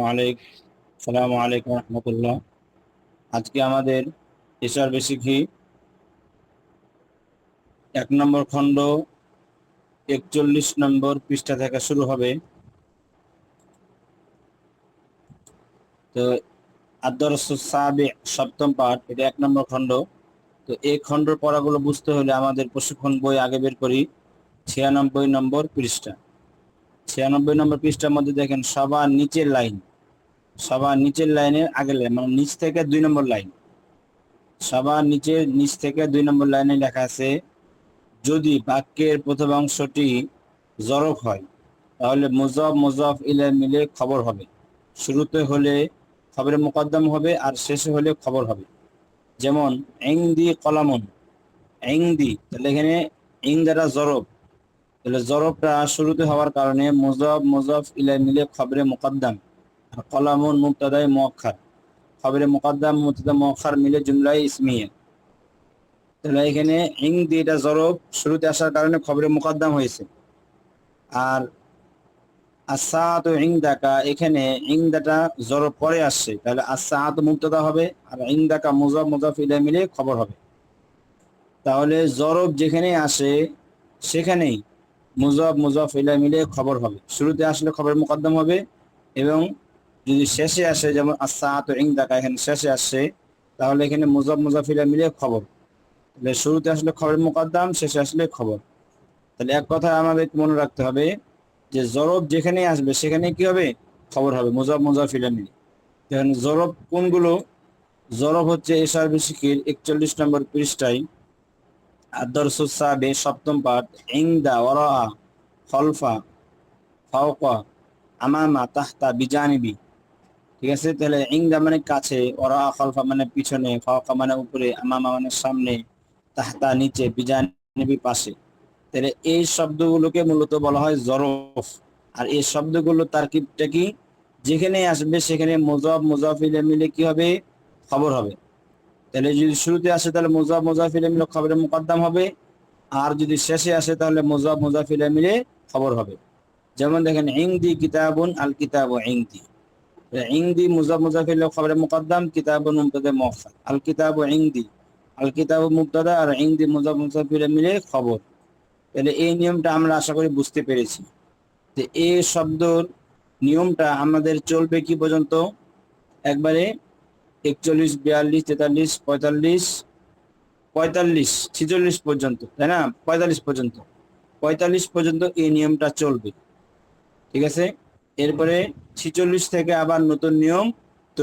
আলাইকুম রহমতুল্লাহ। আজকে আমাদের এশার বেশিকি এক নম্বর খণ্ড একচল্লিশ নম্বর পৃষ্ঠা থেকে শুরু হবে। তো আদর্শ সাবে সপ্তম পাঠ, এটা এক নম্বর খণ্ড। তো এই খণ্ডর পড়াগুলো বুঝতে হলে আমাদের প্রশিক্ষণ বই আগে বের করি, ছিয়ানব্বই নম্বর পৃষ্ঠা। ছিয়ানব্বই নম্বর পৃষ্ঠার মধ্যে দেখেন, সবার নিচের লাইন। সবার নিচের লাইনের আগের লাইন মানে নিচ থেকে দুই নম্বর লাইন। সবার নিচে নিচ থেকে দুই নম্বর লাইনে লেখা আছে, যদি বাক্যের প্রথম অংশটি জরফ হয়, তাহলে মুজফ মুজফ ইলে, মিলে খবর হবে। শুরুতে হলে খবরের মোকদ্দম হবে আর শেষে হলে খবর হবে। যেমন এংদি কলামন। এংদি তাহলে এখানে ইং দ্বারা জরব তাহলে জরবটা শুরুতে হওয়ার কারণে মুজফ মুজফ ইলাই মিলে খবরে মোকদ্দম। আর কলামুন মুক্তাদায় মুআক্ষার খবরে মোকদ্দম মুক্তাদা মুআক্ষার মিলে জুমলাই ইসমিয়া। তাহলে এখানে ইং দিয়ে এটা জরব শুরুতে আসার কারণে খবরে মোকদ্দম হয়েছে। আর আসাত ইংদাকা এখানে ইংদাটা জরব পরে আসছে। তাহলে আসাত মুক্তদা হবে আর ইংদাকা মুজব মুজফ ইলে মিলে খবর হবে। তাহলে জরব যেখানে আসে, সেখানেই মুজব মুজফ ইলে মিলে খবর হবে। শুরুতে আসলে খবর মোকদ্দম হবে এবং যদি শেষে আসে, যেমন আসাত ইংদাকা এখানে শেষে আসছে তাহলে এখানে মুজব মুজফ ইলে মিলে খবর। তাহলে শুরুতে আসলে খবর মোকদ্দম, শেষে আসলে খবর। তাহলে এক কথা আমাদের মনে রাখতে হবে যে জরব যেখানে আসবে, সেখানে কি হবে? খবর হবে মুজব মুজব ইলে মিলে। জরব কোনগুলো? জরব হচ্ছে এশার বিশিকির একচল্লিশ নম্বর পৃষ্ঠায় আদর্শ সপ্তম পাঠ, ইংদা ওরা আমামা তাহতা বিজানিবি। ঠিক আছে? তাহলে ইংদা মানে কাছে ওরা খলফা মানে পিছনে, ফাওকা মানে উপরে, আমামা মানে সামনে, তাহতা নিচে, বিজানিবি পাশে। তাহলে এই শব্দগুলোকে মূলত বলা হয় জরফ। আর এই শব্দগুলো তারকিবটা কি? যেখানে আসবে সেখানে মুজব মুজাফিলে মিলে কি হবে? খবর হবে। তাহলে যদি শুরুতে আসে তাহলে মুজব মুজাফিলে মিলে খবরের মোকদ্দম হবে। আর যদি শেষে আসে তাহলে মুজব মুজাফিলে মিলে খবর হবে। যেমন দেখেন, ইংদি কিতাবুন আল কিতাব ইংদি। ইংদি মুজব মুজাফিলে খবরের মোকদ্দম, কিতাবুন মুবতাদা মুআখার আল কিতাব ইংদি। আল কিতাব মুবতাদা আর ইংদি মুজব মুজাফিলে মিলে খবর। তাহলে এই নিয়মটা আমরা আশা করি বুঝতে পেরেছি। যে এই শব্দর নিয়মটা আমাদের চলবে কি পর্যন্ত? একবারে একচল্লিশ, বিয়াল্লিশ, তেতাল্লিশ, পঁয়তাল্লিশ পঁয়তাল্লিশ, ছিচল্লিশ পর্যন্ত, তাই না? পঁয়তাল্লিশ পর্যন্ত। পঁয়তাল্লিশ পর্যন্ত এই নিয়মটা চলবে। ঠিক আছে? এরপরে ছিচল্লিশ থেকে আবার নতুন নিয়ম তো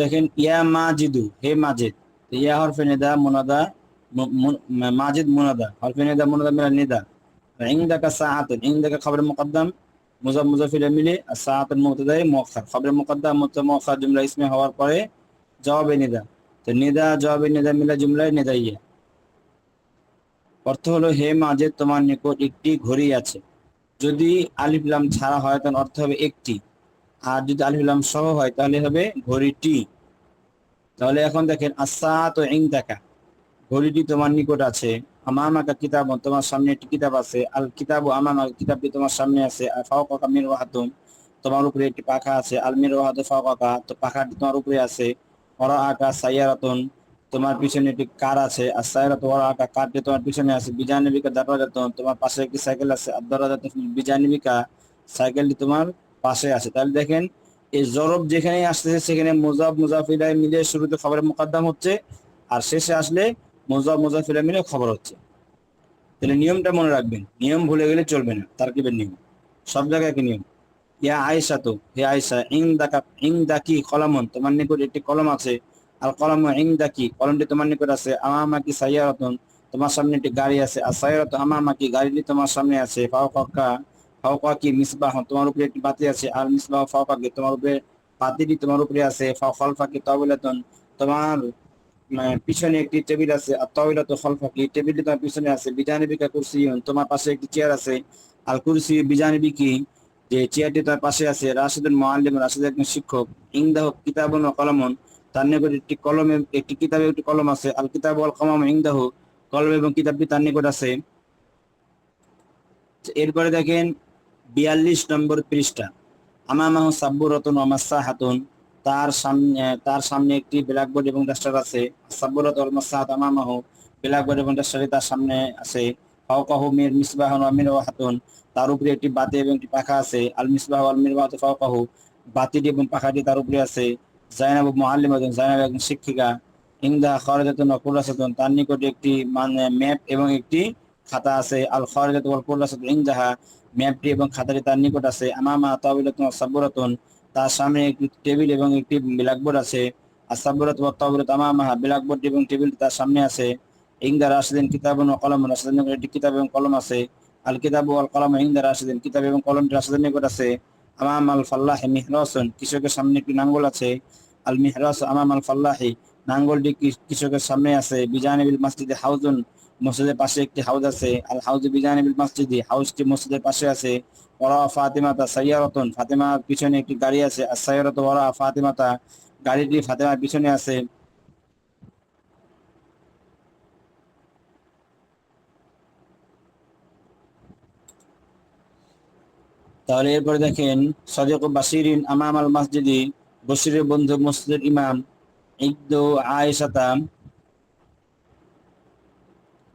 দেখেন, ইয়া মাজিদু, হে মাজেদ। ইয়া হরফে নেদা, মোনাদা মাজিদ, মুনাদা। হরফে নেদা, মুনাদা মিলা নেদা। ইংদাকা সাআতুন ইংদাকা খবর মুকদ্দম। মুজাব মুজাফিলে মিলে আর সাআতুন মুবতাদাই মুআখার খবর মুকদ্দম মুবতাদা মুআখার জুমলা ইসমে হওয়ার পরে জবাবে নিদা। তো নিদা, জবাবে নিদা মিলা জুমলায় নিদাইয়া। অর্থ হলো, হে মাঝে তোমার নিকট একটি ঘড়ি আছে। যদি আলিফলাম ছাড়া হয় তখন অর্থ হবে একটি। আর যদি আলিফলাম সহ হয়, তাহলে হবে ঘড়িটি। তাহলে এখন দেখেন আসাত ইং দেখা ঘড়িটি তোমার নিকট আছে। আমামাকা কিতাব, তোমার সামনে একটি কিতাব আছে। আল কিতাব আমামা, কিতাবটি তোমার সামনে আছে। মির ওয়াহাতুম তোমার উপরে একটি পাখা আছে। আল মির ওয়াহাতু ফাওকাকা, তো পাখাটি তোমার উপরে আছে। ওরা আকা সাইয়ারাতুন, তোমার পিছনে একটি কার আছে। আর সাইরাত ওরা আকা কারটি তোমার পিছনে আছে। বিজানবিকা দারাজাতুন তোমার পাশে একটি সাইকেল আছে। আর দারাজাতুন বিজানবিকা, সাইকেলটি তোমার পাশে আছে। তাহলে দেখেন, এই জরব যেখানে আসতেছে, সেখানে মুজাব মুজাফিলাই মিলে শুরুতে খবরের মোকদ্দম হচ্ছে। আর শেষে আসলে মুজাব মুজাফিলাই মিলে খবর হচ্ছে। তাহলে নিয়মটা মনে রাখবেন। নিয়ম ভুলে গেলে চলবে না, তারকিবের নিয়ম। সব জায়গায় কি নিয়ম। ইয়া আয়সা তো, হে আয়সা ইং দাকা ইং দাকি কলামন, তোমার নিকট একটি কলম আছে। আর কলম ইং দাকি কলমটি তোমার নিকট আছে। আমামাকি সাইয়ারতন, তোমার সামনে একটি গাড়ি আছে। আর সাইয়ারত আমামাকি, গাড়িটি তোমার সামনে আছে। ফাও কাকা ফাও কাকি মিসবাহ, তোমার উপরে একটি বাতি আছে। আর মিসবাহ ফাও কাকি তোমার উপরে বাতিটি তোমার উপরে আছে। ফাও খলফাকি তবিলাতন তোমার পিছনে একটি টেবিল আছে, আর তবিলাত খলফাকি টেবিলটি তোমার পিছনে আছে। বিজানিবিকা কুরসি তোমার পাশে একটি চেয়ার আছে। আল কুরসি বিজানিবিকি যে চেয়ারটি তার পাশে আছে, রাশিদুল মোয়াল্লিম রাশিদ একজন শিক্ষক। ইংদাহ কিতাবন ও কলমন, তার নিকট একটি কলমে, একটি কিতাবে একটি কলম আছে। আল কিতাব আল কমাম ইংদাহ কলম এবং কিতাবটি তার নিকট আছে। এরপরে দেখেন, বিয়াল্লিশ নম্বর পৃষ্ঠা। আমামাহু সাব্বুরাতুন ওয়া মাসাহাতুন তার সামনে তার সামনে একটি ব্ল্যাকবোর্ড এবং ডাস্টার আছে। সাব্বুরাত ওয়াল মাসাহাত আমামাহু ব্ল্যাকবোর্ড এবং ডাস্টারটি তার সামনে আছে। ফাওকাহু মির মিসবাহুন ওয়া মিরওয়াহাতুন তার উপরে একটি বাতি এবং একটি পাখা আছে। আল মিসবাহ ওয়াল মিরওয়াহাতু ফাওকাহু, বাতিটি এবং পাখাটি তার উপরে আছে। জাইনাব মুআল্লিমাতুন জাইনাব একজন শিক্ষিকা। ইংদা খরজাতুন ওয়া কুরাসাতুন তার নিকটে একটি মানে ম্যাপ এবং একটি খাতা আছে। আল খরজাতু ওয়াল কুরাসাতু ইনদাহা ম্যাপটি এবং খাতাটি তার নিকট আছে। আমামা তাবিলাতুন ওয়া সাবুরাতুন তার সামনে একটি টেবিল এবং একটি ব্ল্যাকবোর্ড আছে। ব্ল্যাকবোর্ড এবং টেবিল তার সামনে আছে। ইংদা ওয়া কলম কিতাব এবং কলম আছে। আল কিতাবু ওয়াল কলম কিতাব এবং নিকট আছে। আল কৃষকের সামনে একটি নাঙ্গল আছে। আল আল নাঙ্গলটি কৃষকের সামনে আছে। বিজানিবিল মসজিদে হাউজুন মসজিদের পাশে একটি হাউজ আছে। আল হাউজ বিজানিবিল মসজিদি হাউজটি মসজিদের পাশে আছে। ওরা ফাতিমাতা সাইয়ারতন, ফাতিমার পিছনে একটি গাড়ি আছে। আর সাইয়ারত ওরা ফাতিমাতা, গাড়িটি ফাতিমার পিছনে আছে। তাহলে এরপরে দেখেন সদিক বাসিরিন আমাম আল মসজিদি বসিরের বন্ধু মসজিদের ইমাম ইকদু আয়েশাতা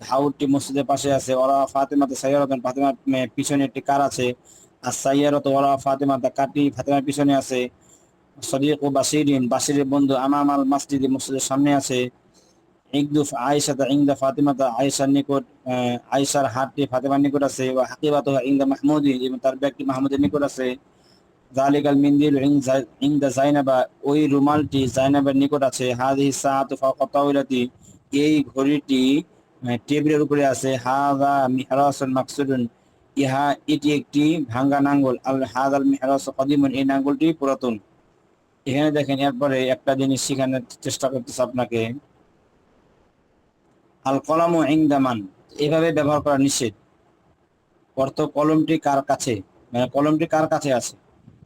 হাউডটি মসজিদের পাশে আছে, ওরা ফাতেমাতে সাইয়ারতন ফাতেমার পিছনে একটি কার আছে, আর সাইয়ারত ওরা ফাতেমাতে কাটি ফাতেমার পিছনে আছে। সদিক ও বাসিরিন বাসিরের বন্ধু আমাম আল মসজিদি মসজিদের সামনে আছে। ইকদুফ আয়েশাতা ইংদা ফাতিমাতা, আয়েশার নিকট আয়েশার হাতটি ফাতেমার নিকট আছে ও হাকিবাত ইংদা মাহমুদি, এবং তার ব্যক্তি মাহমুদের নিকট আছে। জালিকাল মিন্দিল ইংদা জাইনাবা, ওই রুমালটি জাইনাবের নিকট আছে। হাদি সাত ফাওকাতাউলাতি এই ঘড়িটি টেবিলের উপরে আছে, হাদা মিহরাসুন মাকসুদুন। ইহা এটি একটি ভাঙ্গা নাঙ্গল আল হাদাল মিহরাস কদিমুন। এই নাঙ্গলটি পুরাতন। এখানে দেখেন, এরপরে একটা জিনিস শেখানোর চেষ্টা করতেছে আপনাকে। আল কলম ও ইংদামান এভাবে ব্যবহার করা নিষেধ। অর্থ কলমটি কার কাছে? মানে কলমটি কার কাছে আছে?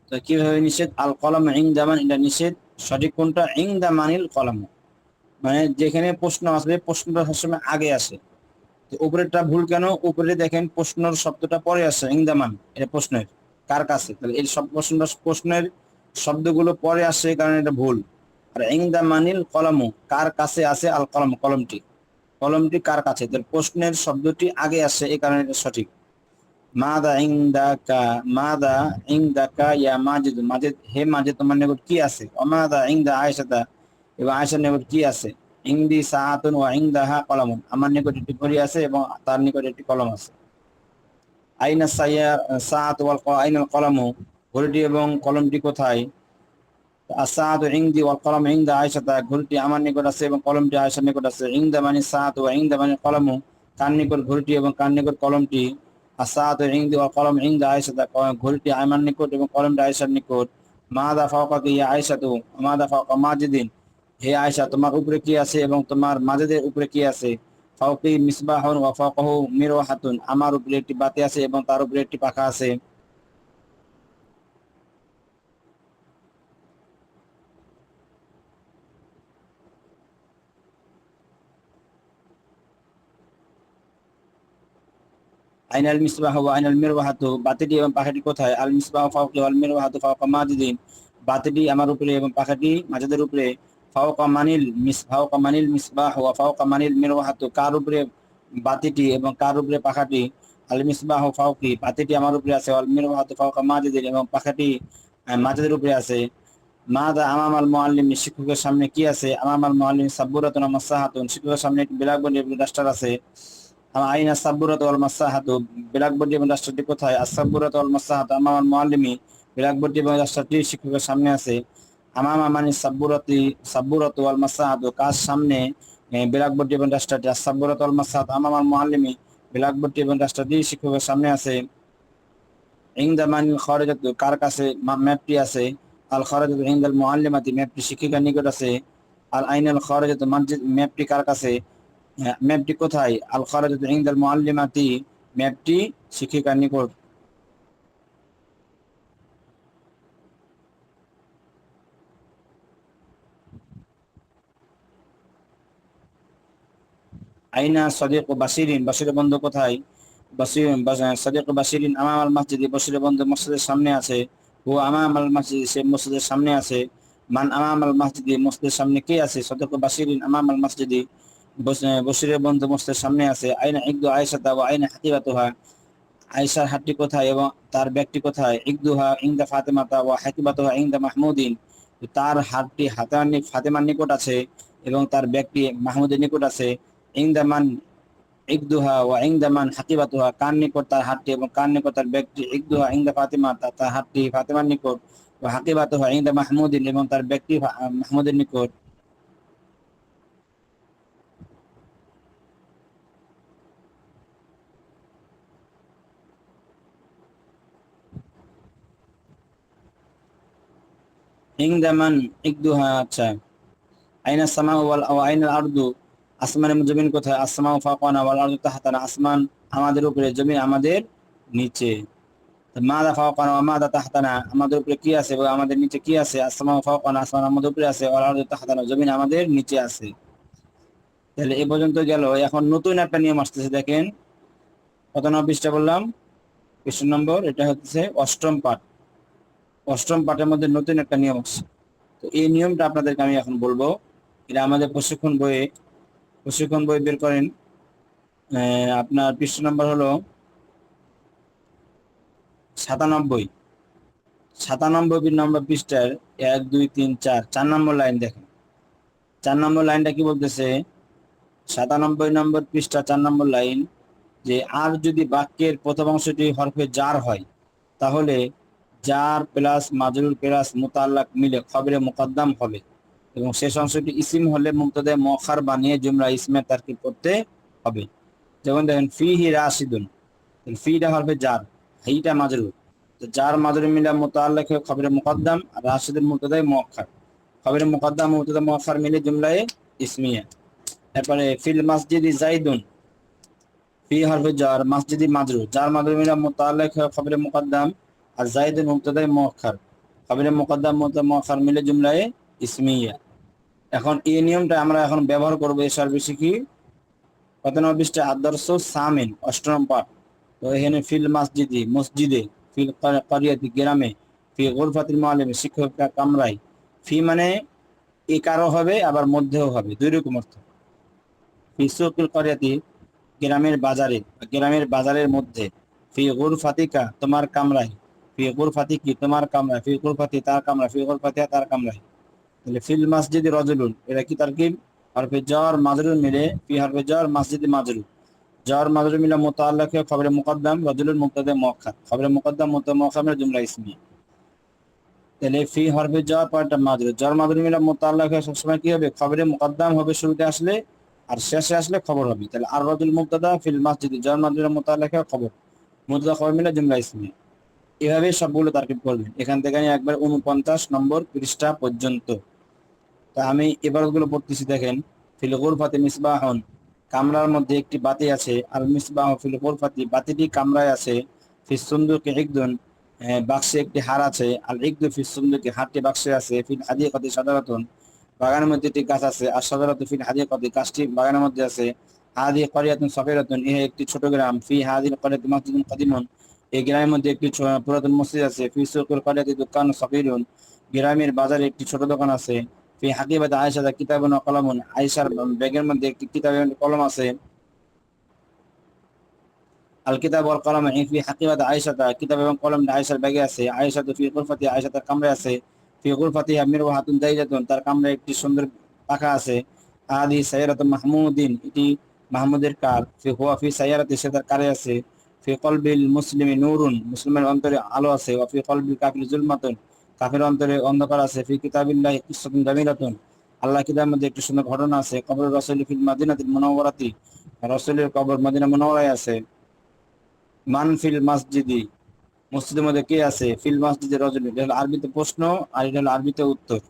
তো কীভাবে নিষেধ? আল কলম ইংদামান এটা নিষেধ। সঠিক কোনটা? ইংদামানিল কলম। মানে যেখানে প্রশ্ন আসবে, প্রশ্নটা সবসময় আগে আসে। উপরেরটা ভুল কেন? উপরে দেখেন প্রশ্নর শব্দটা পরে আসে ইংদামান এটা প্রশ্নের, কার কাছে? তাহলে এই সব প্রশ্ন প্রশ্নের শব্দগুলো পরে আসে, কারণ এটা ভুল। আর ইংদামানিল কলম, কার কাছে আছে আল কলম, কলমটি। কলমটি কার কাছে? প্রশ্নের শব্দটি আগে আসে, এই কারণে এটা সঠিক। মাদা ইংদাকা মাদা ইংদাকা ইয়া মাজিদ মাজিদ, হে মাজিদ, তোমার নিকট কি আছে? অমাদা ইংদা আয়েশাদা এবং আয়েশার নিকট কি আছে? ইংদি সাহাতুন ওয়া ইংদাহা কলমুন। আমার নিকট একটি ঘড়ি আছে এবং তার নিকট একটি কলম আছে। আইনা সাইয়া সাহাত ওয়াল আইনাল কলমু? ঘড়িটি এবং কলমটি কোথায়? আসাদ ইংদি ওয়াল কলম, ইংদা আয়েশাতা ঘড়িটি আমার নিকট আছে এবং কলমটি আয়েশার নিকট আছে। ইংদা মানে সাত ওয়া ইংদা মানে কলমু। কার নিকট ঘড়িটি এবং কার নিকট কলমটি? আসাদ ইংদি ওয়াল কলম, ইংদা আয়েশাতা ঘড়িটি আমার নিকট এবং কলমটি আয়েশার নিকট। মাদা ফাওকাকে ইয়া আয়েশাতু, মাদা ফাওকা মাজিদিন। হে আয়েশা, তোমার উপরে কি আছে এবং তোমার মাজিদের উপরে কি আছে? ফাওকি মিসবাহুন ওয়া ফাওকাহু মিরওয়াহাতুন, আমার উপরে একটি বাতি আছে এবং তার উপরে একটি পাখা আছে। আইনাল মিসবাহ ওয়া আইনাল মিরওয়াহাতু, বাতিটি এবং পাখাটি কোথায়? আল মিসবাহ ফাওকি ওয়াল মিরওয়াহাতু ফাওকা মাজিদিন বাতিটি আমার উপরে এবং পাখাটি মাজাদের উপরে। ফাওকা মানিল মানিল কার উপরে বাতিটি এবং কার উপরে পাখাটি? আল মিসবাহ ফাওকি। বাতিটি আমার উপরে আছে। মাজিদিন এবং পাখাটি উপরে আছে। আল শিক্ষকের সামনে কি আছে? আমাম আল মুআল্লিম, সাব্বুরাতুন শিক্ষকের সামনে একটি ব্ল্যাকবোর্ড এবং ডাস্টার আছে। আইনা সাব্বুরাত এবং রাষ্ট্রটি কোথায়? আসাব্বুরাত ওয়াল মাসাহাতু। আমাম মুআল্লিমি, ব্ল্যাকবোর্ড এবং রাষ্ট্রটি শিক্ষকের সামনে আছে। আমামা মানে সাব্বুরাতি, সাব্বুরাত ওয়াল মাসাহাতু কার সামনে ব্ল্যাকবোর্ড এবং রাষ্ট্রটি আসাব্বুরাত ওয়াল রাষ্ট্রটি শিক্ষকের সামনে আছে। ইংদা মানিল খরজাতু কার কাছে? ম্যাপটি আছে। আল খরজাত মুআল্লিমাতি, ম্যাপটি শিক্ষিকার নিকট আছে। আল আইনাল খরজাত মসজিদ ম্যাপটি কার কাছে? ম্যাপটি কোথায়? আল খরজাত ইনদাল মুআল্লিমাতি, ম্যাপটি শিক্ষিকার নিকট। আইনা সদিক বাসিরিন, বাসির বন্ধু কোথায়? বাসির সদিক বাসিরিন আমাম আল মসজিদ, বাসির বন্ধু মসজিদের সামনে আছে। ও আমাম আল মসজিদ, সে মসজিদের সামনে আছে। মান আমাম আল মসজিদ, মসজিদের সামনে কে আছে? সদিক বাসিরিন আমাম আল মসজিদ বসিরের বন্ধু মসজিদের সামনে আছে। আইনা ইকদু আয়েশাতা ও আইনা হাতিবাতুহা। আয়েশার হাতটি কোথায় এবং তার ব্যক্তি কোথায়? ইকদুহা ইংদা ফাতেমাতা ও হাতিবাতুহা ইংদা মাহমুদিন। তার হাতটি হাতার ফাতেমার নিকট আছে এবং তার ব্যক্তি মাহমুদের নিকট আছে। ইংদামান ইকদুহা ওয়া ইংদামান হাকিবাতুহা কার নিকট তার হাতটি এবং কার নিকট তার ব্যক্তি ইকদুহা ইংদা ফাতিমা তার হাতটি ফাতিমার নিকট ও হাকিবাতুহা ইংদা মাহমুদিন এবং তার ব্যক্তি মাহমুদের নিকট। ইংদামান ইকদুহা আচ্ছা। আইনা সামা ওয়াল আইনাল আরদু আসমানের জমিন কোথায়? আসমা ফাকানা ওয়াল আরদু তাহতানা। আসমান আমাদের উপরে, জমিন আমাদের নিচে। মাদা ফাকানা ওয়া মাদা তাহতানা? আমাদের উপরে কি আছে? এবং আমাদের নিচে কি আছে? আসমা ফাকানা আসমান আমাদের উপরে আছে। ওয়াল আরদু তাহতানা, জমিন আমাদের নিচে আছে। তাহলে এ পর্যন্ত গেল। এখন নতুন একটা নিয়ম আসতেছে, দেখেন। কত নম্বর পৃষ্ঠা বললাম পৃষ্ঠ নম্বর, এটা হচ্ছে অষ্টম পাঠ। অষ্টম পাঠের মধ্যে নতুন একটা নিয়ম আছে তো এই নিয়মটা আপনাদেরকে আমি এখন বলব। এটা আমাদের প্রশিক্ষণ বইয়ে প্রশিক্ষণ বই বের করেন। আপনার পৃষ্ঠ নম্বর হলো সাতানব্বই। সাতানব্বই নম্বর পৃষ্ঠার এক, দুই, তিন, চার চার নম্বর লাইন দেখেন। চার নম্বর লাইনটা কি বলতেছে? সাতানব্বই নম্বর পৃষ্ঠা চার নম্বর লাইন যে, আর যদি বাক্যের প্রথম অংশটি হরফে জার হয়, তাহলে জার প্লাস মাজরুল প্লাস মোতাল্লাক মিলে খবরে মোকদ্দাম হবে। এবং শেষ অংশটি ইসিম হলে মুক্তদে মখার বানিয়ে জুমরা ইসমে তারকিব করতে হবে। যেমন দেখেন ফি হি রাশিদুন ফিটা হবে জার, হাইটা মাজরুল তো জার মাজরুল মিলা মোতাল্লাক খবরে মুকদ্দাম আর রাশিদুল মুক্তদায় মখার। খবরে মুকদ্দাম মুক্তদে মখার মিলে জুমলায় ইসমিয়া। তারপরে ফিল মসজিদি জাইদুন। ফি হরফে জার, মসজিদি মাজরু জার মাজরুল মিলা মোতাল্লাক খবরে মুকদ্দাম আর জাইদুন মুক্তদায় মখার। খবরে মুকদ্দাম মুক্তদে মখার মিলে জুমলায় ইসমিয়া। এখন এই নিয়মটা আমরা এখন ব্যবহার করব এই সার্ভিসে কি? পৃষ্ঠা আদর্শ সামিন অষ্টম পাঠ। তো এখানে ফিল মসজিদে মসজিদে, ফিল করিয়াতি গ্রামে ফি গোলফাতির মালিমে শিক্ষক কামরাই ফি মানে এ একারও হবে, আবার মধ্যেও হবে, দুই রকম অর্থ। ফি সুকুল করিয়াতি গ্রামের বাজারে, গ্রামের বাজারের মধ্যে। ফি ফাতিকা তোমার কামরাই ফি ফাতিকি তোমার কামরায়। ফি ফাতি তার কামরা ফি ফাতিহা তার কামরায়। তাহলে ফিল মসজিদ রজুলুন এটা কি তার কি হরফে জ্বর মাজরুল মিলে, ফি হরফে জ্বর, মসজিদ মাজরুল জ্বর মাজরুল মিলে মোতাল্লাক খবরে মুকদ্দাম রজুলুল মুক্তাদে মুআক্খার খবরে মুকদ্দাম মুক্তা মুআক্খার জুমলা ইসমি। তাহলে ফি হরফে জ্বর পরটা মাজরুল জ্বর মাজরুল মিলে মোতাল্লাক সবসময় কি হবে? খবরে মুকদ্দাম হবে শুরুতে আসলে, আর শেষে আসলে খবর হবে। তাহলে আর রজুল মুক্তাদা ফিল মসজিদ, জ্বর মাজরুল মোতাল্লাক খবর। মুক্তাদা খবর মিলে জুমলা ইসমি। এভাবে সবগুলো তারকিব করবেন। এখান থেকে আমি একবার উনপঞ্চাশ নম্বর পৃষ্ঠা পর্যন্ত। তা আমি এবারগুলো পড়তেছি, দেখেন। ফিল গোরফাতে মিসবাহন, কামরার মধ্যে একটি বাতি আছে। আর মিসবাহ ফিল গোরফাতি, বাতিটি কামরায় আছে। ফিস সুন্দুকে একদন বাক্সে একটি হার আছে। আর একদু ফিস সুন্দুকে, হারটি বাক্সে আছে। ফিল হাদিয়া কতি সাধারণ বাগানের মধ্যে একটি গাছ আছে। আর সাধারণত ফিল হাদিয়া কতি গাছটি বাগানের মধ্যে আছে। হাদি করিয়াতুন সফিরাতুন, ইহে একটি ছোট গ্রাম। ফি হাদিল করিয়াত মসজিদুন কদিমন, এই গ্রামের মধ্যে একটি পুরাতন মসজিদ আছে। ফি করিয়াতি দোকান সফিরুন, গ্রামের বাজারে একটি ছোট দোকান আছে। ফি আয়েশা আয়েশার ব্যাগের মধ্যে একটি কিতাব কলম আছে। আল কিতাব কলম ফি আয়েশা কিতাব এবং কলম আয়েশার ব্যাগে আছে। আয়েশা তো ফি গুরফাতি আয়েশা তার কামরে আছে। ফি গুরফাতি আমির হাতুন দাইজাতুন তার কামরে একটি সুন্দর পাখা আছে। আদি সাইরাত মাহমুদিন, এটি মাহমুদের কার। ফি হুয়া ফি সাইয়ারাতি সে তার কারে আছে। ফি কলবিল মুসলিমি নূরুন, মুসলিমের অন্তরে আলো আছে। ওয়া ফি কলবিল কাফির জুলমাতুন কাফের অন্তরে অন্ধকার আছে, ফি কিতাবিল্লাহ কিসাতুন জামিলাতুন। আল্লাহ কিতাবের মধ্যে একটি সুন্দর ঘটনা আছে কবর রাসূল ফিল মাদিনাতিল মুনাওয়ারাতি। রাসূলের কবর মদিনা মুনাওয়ারায় আছে। মান ফিল মসজিদি। মসজিদের মধ্যে কে আছে? ফিল মসজিদে রজুল। এটা আরবিতে প্রশ্ন আর এটা হলো আরবিতে উত্তর।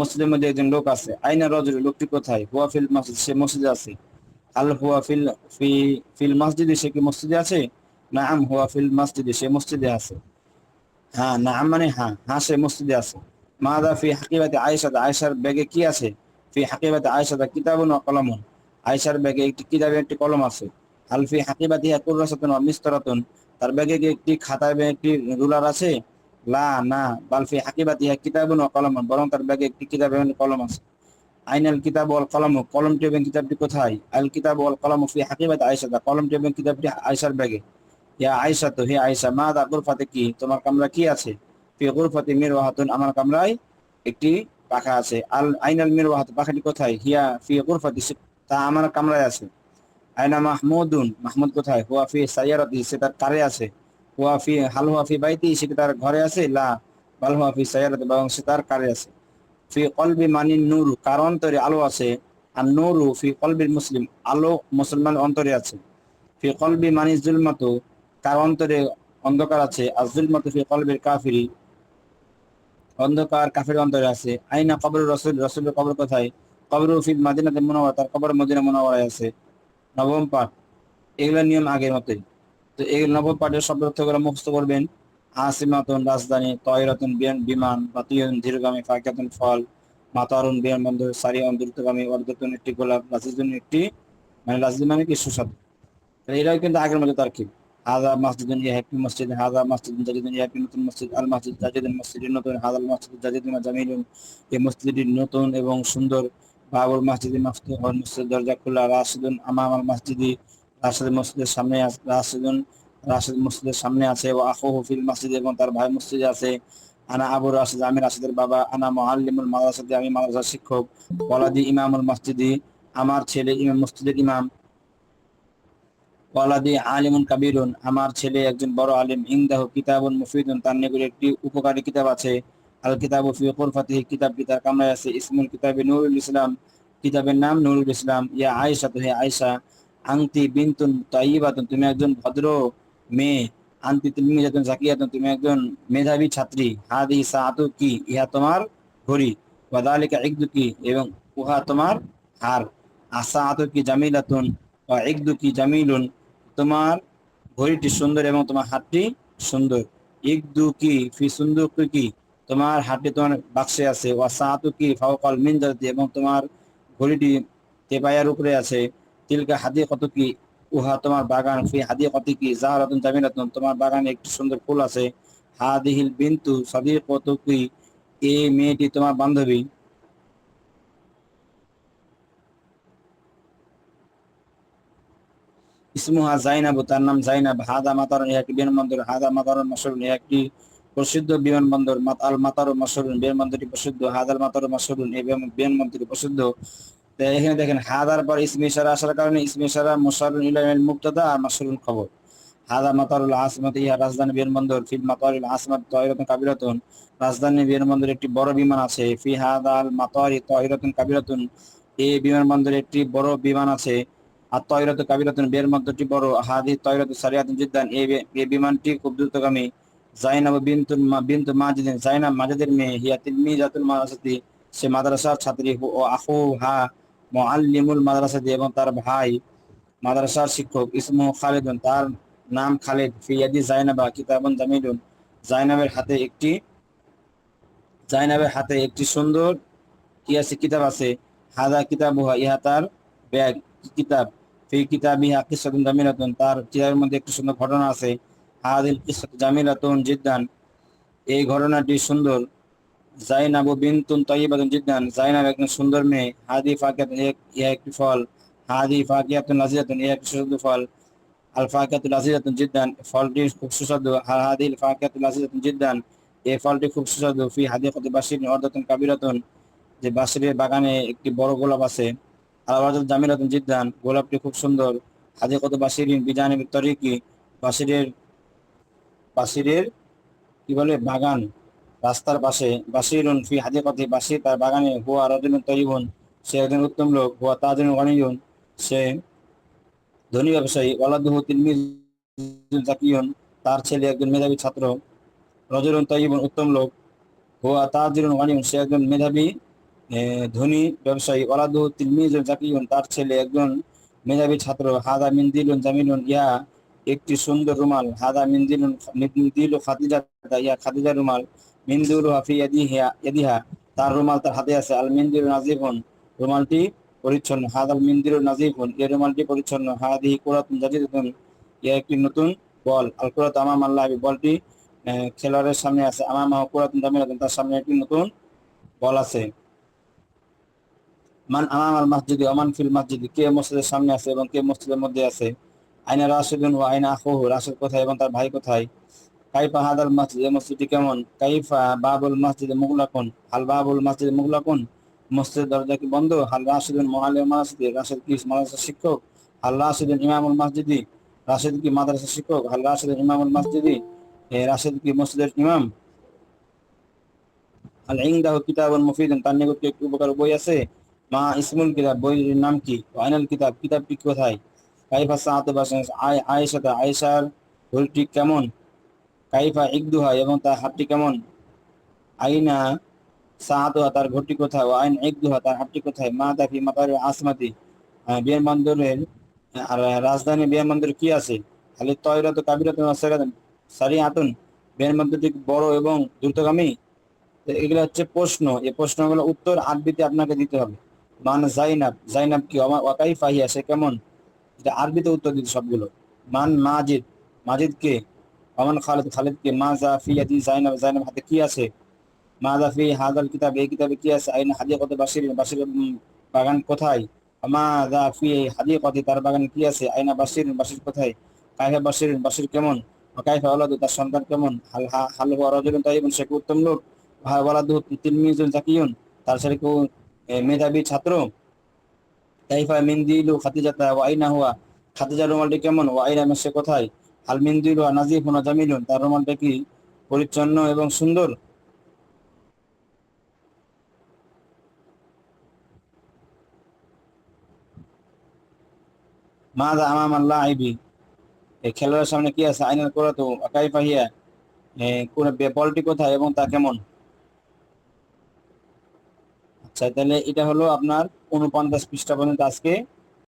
মসজিদের মধ্যে একজন লোক আছে। আইনা রজুল? লোকটি কোথায়? হুয়া ফিল মসজিদ, সে মসজিদে আছে। আল হুয়া ফিল, ফি, ফিল মসজিদে সে কি মসজিদে আছে? না আম হুয়া ফিল মসজিদে, সে মসজিদে আছে। হ্যাঁ না মানে হ্যাঁ হ্যাঁ সে মসজিদে আছে। মাদা ফি হাকিবাতে আয়েশা আয়েশার ব্যাগে কি আছে? ফি হাকিবাতে আয়েশা কিতাবুন ও কলমুন। আয়েশার ব্যাগে একটি কিতাবে একটি কলম আছে। আল ফি হাকিবাতি কুররাসাতুন ও মিস্তরাতুন। তার ব্যাগে কি একটি খাতায় ব্যাগে একটি রুলার আছে? লা, না বালফি হাকিবাতি কিতাবুন কলমুন, বরং তার ব্যাগে একটি কিতাব এবং কলম আছে। আইনাল কিতাব ওয়াল কলম কলমটি এবং কিতাবটি কোথায়? আল কিতাব ওয়াল কলম ফি হাকিবাত আয়েশা কলমটি এবং কিতাবটি আয়েশার ব্যাগে। ইয়া আয়েশা তো, হে আয়েশা মা দা গুরফাতে কি? তোমার কামরা কি আছে? ফি গুরফাতি মিরওয়াহাতুন, আমার কামরায় একটি পাখা আছে। আল আইনাল মিরওয়াহাত, পাখাটি কোথায়? হিয়া ফি গুরফাতি তা আমার কামরায় আছে। আইনা মাহমুদুন, মাহমুদ কোথায়? হুয়া ফি সাইয়ারাতি, সে তার কারে আছে। হুয়া ফি হাল হুয়া ফি বাইতি, সে তার ঘরে আছে? লা বাল হুয়া ফি সাইয়ারাতি এবং সে তার কারে আছে। ফি কলবি মানি নূর, কার অন্তরে আলো আছে? আর নূরু ফি কলবির মুসলিম, আলো মুসলমান অন্তরে আছে। ফি কলবি মানি জুলমাতু কার অন্তরে অন্ধকার আছে আজুল জুলমাতু ফি কলবির কাফিরি। অন্ধকার কাফের অন্তরে আছে। আইনা কবর রসুল, রসুলের কবর কোথায়? কবর ফিল মাদিনাতে মনোয়ার তার কবর মদিনা মনোয়ারায় আছে। নবম পাঠ। এগুলো নিয়ম আগের মতোই। তো এই নবম পাঠের শব্দ অর্থ করে মুখস্থ করবেন। আসিমাতুন রাজধানী, তয়রাতুন বিমান, বাতিয়ন ধীরগামী ফাঁকাতুন ফল, মাতারুন বিমানবন্দর সারিয়ান দ্রুতগামী, অর্ধতুন একটি গোলাপ রাজিদুন একটি মানে রাজিদ মানে কি সুস্বাদু। এরাও কিন্তু আগের মতো তার কি হাদা মসজিদুন ইয়াহকি মসজিদ, হাদা মসজিদুন জাজিদুন ইয়াহকি নতুন মসজিদ, আল মসজিদ জাজিদুন মসজিদ নতুন হাদাল মসজিদ জাজিদুন জামিলুন। এই মসজিদটি নতুন এবং সুন্দর। বাবুল মসজিদে মফতুহ মসজিদ দরজা খোলা, রাশিদুন আমাম আল মসজিদি রাশিদ মসজিদের সামনে রাশিদুন, রাশিদ মসজিদের সামনে আছে। ও আখুহু ফিল মসজিদ এবং তার ভাই মসজিদে আছে। আনা আবু রাশিদ, আমি রাশিদের বাবা। আনা মুআল্লিমুল মাদ্রাসাতে আমি মাদ্রাসার শিক্ষক। ওয়ালাদি ইমামুল মসজিদি আমার ছেলে ইমাম, মসজিদের ইমাম। ওয়ালাদি আলিমুন কাবিরুন, আমার ছেলে একজন বড় আলিম ইংদাহ কিতাবুন মুফিদুন, তার নিকট একটি উপকারী কিতাব আছে। আল কিতাবু ফি কুরফাতিহি কিতাবটি তার কামরায় আছে, ইসমুল কিতাবে নুরুল ইসলাম। কিতাবের নাম নুরুল ইসলাম। ইয়া আয়েশা তো হে আয়েশা আংতি বিনতুন তাইবাতুন তুমি একজন ভদ্র মেয়ে। আন্তি তিলমিজাতুন জাকিয়াতুন, তুমি একজন মেধাবী ছাত্রী। হাদি সাআতু কি, ইহা তোমার ঘড়ি। ওয়াদালিকা ইকদু কি, এবং উহা তোমার হার। আসাআতু কি জামিলাতুন, ওয়া ইকদু কি জামিলুন তোমার ঘড়িটি সুন্দর এবং তোমার হাতটি সুন্দর। ইকদু কি ফি সুন্দর কি? তোমার হাতটি তোমার বাক্সে আছে। ওয়া সাআতু কি ফাওকাল মিনজাতি এবং তোমার ঘড়িটি তেপায়ার উপরে আছে। তিলকা হাদি কত কি? উহা তোমার বাগান। ফি হাদি কত কি? জাহারাতুন জামিলাতুন তোমার বাগানে একটি সুন্দর ফুল আছে। হাদিহিল বিন্তু সাদিক কত কি? এই মেয়েটি তোমার বান্ধবী। ইসমুহা জাইনাবু, তার নাম জাইনাব। হাদা মাতার একটি বিমানবন্দর, হাদা মাতার মশর একটি প্রসিদ্ধ বিমানবন্দর, মাত আল মাতার মশরুন বিমানবন্দরটি প্রসিদ্ধ হাদাল মাতার মশরুন এই বিমানবন্দরটি প্রসিদ্ধ। এখানে দেখেন, হাদার পর ইসমি ইশারা আসার কারণে ইসমি ইশারা মুশারুন ইলাইল মুক্তাদা আর মাশরুন খবর। হাদা মাতারুল আসমাত ইহা রাজধানী বিমানবন্দর, ফিল মাতারুল আসমাত তয়রাতুন কাবিরাতুন। রাজধানী বিমানবন্দরে একটি বড় বিমান আছে, ফি হাদাল মাতারি তয়রাতুন কাবিরাতুন। এই বিমানবন্দরে একটি বড় বিমান আছে আর তয়রাত কাবিরাতুন বিমানবন্দরটি বড় হাদি তয়রাত সারিয়াতুন জিদ্দান। এই বিমানটি খুব দ্রুতগামী জাইনাব বিনতুল বিনতু মাজিদিন জাইনাব মাজিদের মেয়ে হিয়া তিলমিজাতুল মাদ্রাসাতি, সে মাদ্রাসার ছাত্রী ও আহু হা মুআল্লিমুল মাদ্রাসাতি এবং তার ভাই মাদ্রাসার শিক্ষক ইসমু খালিদুন। তার নাম খালিদ। ফিয়াদি জাইনাবা কিতাবুন জামিলুন। জাইনাবের হাতে একটি জাইনাবের হাতে একটি সুন্দর কি আছে? কিতাব আছে। হাদা কিতাব ইহা তার ব্যাগ কিতাব। ফি কিতাব কিসাতুন জামিলাতুন তার কিতাবের মধ্যে একটি সুন্দর ঘটনা আছে। হাদিল কিসাত জামিলাতুন জিদ্দান। এই ঘটনাটি সুন্দর। জাইনাবু বিনতুন তয়িবাতুন জিদ্দান। জাইনাব একজন সুন্দর মেয়ে। হাদি ফাকিয়াতুন ইহা একটি ফল। হাদি ফাকিয়াতুন লাজিয়াতুন ইহা একটি সুস্বাদু ফল। আল ফাকিয়াতুল লাজিয়াতুন জিদ্দান। ফলটি খুব সুস্বাদু। আর হাদিল ফাকিয়াতুল লাজিয়াতুন জিদ্দান। এই ফলটি খুব সুস্বাদু। ফি হাদিকাতুল বাশির অর্দাতুন কাবিরাতুন। যে বাসিরের বাগানে একটি বড় গোলাপ আছে। ওয়াজাদ জামিরাতুন জিদ্দান, গোলাপটি খুব সুন্দর। হাদিকাত বাসিরিন বিজানিব তরিকি বাসিরের বাসিরের কি বলে, বাগান, রাস্তার পাশে। বাসিরুন ফি হাদিকাতি বাসির তার বাগানে হুয়া রাজুলুন তরিবুন, সে একজন উত্তম লোক, হুয়া তাজুন গনিয়ুন, সে ধনী ব্যবসায়ী। ওয়ালাদুহু তিলমিজুন জাকিয়ুন, তার ছেলে একজন মেধাবী ছাত্র। রজরুন তাইবুন উত্তম লোক, হুয়া তাজিরুন গানিউন সে একজন মেধাবী ধনী ব্যবসায়ী ওলাদু তিলমিজুন জাকিউন তার ছেলে একজন মেধাবী ছাত্র, হাদা মিন্দিলুন জামিলুন ইয়া একটি সুন্দর রুমাল, হাদা মিন্দিলুন মিন্দিলু খাদিজা ইয়া খাদিজা রুমাল মিন্দুলু হাফি ইয়াদিহা, তার রুমাল তার হাতে আছে, আল মিন্দিলু নাজিফুন রুমালটি পরিচ্ছন্ন, হাদাল মিন্দিলু নাজিফুন এই রুমালটি পরিচ্ছন্ন, হাদি কুরাতুন জাদিদাতুন ইয়া একটি নতুন বল, আল কুরাত আমাম আল্লাহ বলটি খেলোয়াড়ের সামনে আছে, আমাম কুরাতুন জামিলাতুন তার সামনে একটি নতুন বল আছে। মান আমাম আল মসজিদে, ওমান ফিল মসজিদে, কে মসজিদের সামনে আছে এবং কে মসজিদের মধ্যে আছে? আইনা রাশিদুন ও আইনা আখুহু রাশিদ কোথায় এবং তার ভাই কোথায়? কাইফা হাদাল মসজিদ এই মসজিদটি কেমন? কাইফা বাবুল মসজিদে মুগলাকুন, হাল বাবুল মসজিদে মুগলাকুন, মসজিদের দরজা কি বন্ধ? হাল রাশিদুন মোহালিম মসজিদে রাশিদ কি মাদ্রাসা শিক্ষক? হাল রাশিদুন ইমামুল মসজিদি রাশিদ কি মাদ্রাসা শিক্ষক? হাল রাশিদুন ইমামুল মসজিদি রাশিদ কি মসজিদের ইমাম? আল ইনদাহু কিতাবুন মুফিদুন, তার নিকট কি উপকার বই আছে। মা ইসমুল কিতাব, বইয়ের নাম কি? আইনাল কিতাব কিতাবটি কোথায়? কাইফা সাআতু বাসান, আয়, আয়েশাতা, আয়েশার ঘড়িটি কেমন? কাইফা ইকদুহা, এবং তার হাতটি কেমন? আইনা সাআতুহা তার ঘড়িটি কোথায়? ও আইন ইকদুহা, তার হাতটি কোথায়? মা দাফি মাতার আসমাতি। বিমানবন্দরের, আর রাজধানী বিমানবন্দর কি আছে? খালি তয়রাত কাবিরাত সারি আতুন বিমানবন্দরটি বড় এবং দ্রুতগামী? এগুলো হচ্ছে প্রশ্ন। এই প্রশ্নগুলো উত্তর আরবিতে আপনাকে দিতে হবে। মান জাইনাব জাইনাব কি? ওয়াকাই ফাহিয়া সে কেমন? এটা আরবিতে উত্তর দিতে সবগুলো। মান মাজিদ মাজিদ কে? অমান খালিদ খালিদ কে? মা জাফিয়াতি জাইনাব জাইনাব হাতে কি আছে? মা জাফি হাদাল কিতাব এই কিতাবে কি আছে? আইন হাদিকত বাশির বাশির উম, বাগান কোথায়? মা জাফি হাদিকতি তার বাগান কি আছে? আইনা বাশির বাশির কোথায়? কাইফা বাশির বাশির কেমন? কাইফা ওলাদু তার সন্তান কেমন? হাল হা- হাল রাজুলুন তাইবুন সে উত্তম লোক? ওয়ালাদু তিলমিজুন জাকিয়ুন তার এ, মেধাবী ছাত্র? কাইফা মিন্দিলু খাদিজাতা ওয়া আইনা হুয়া? খাদিজার রুমালটি কেমন? ওয়া আইনা সে কোথায়? আল মিন্দিলু নাজিফুন ওয়া জামিলুন, তার রুমালটা কি পরিচ্ছন্ন এবং সুন্দর? মাদা আমাম আল্লাহ আইবি খেলোয়াড়ের সামনে কি আছে? আইনাল কোরাতু কাইফা হিয়া? কোন বলটি কোথায় এবং তা কেমন? আচ্ছা তাহলে এটা হলো আপনার উনপঞ্চাশ পৃষ্ঠা পর্যন্ত আজকে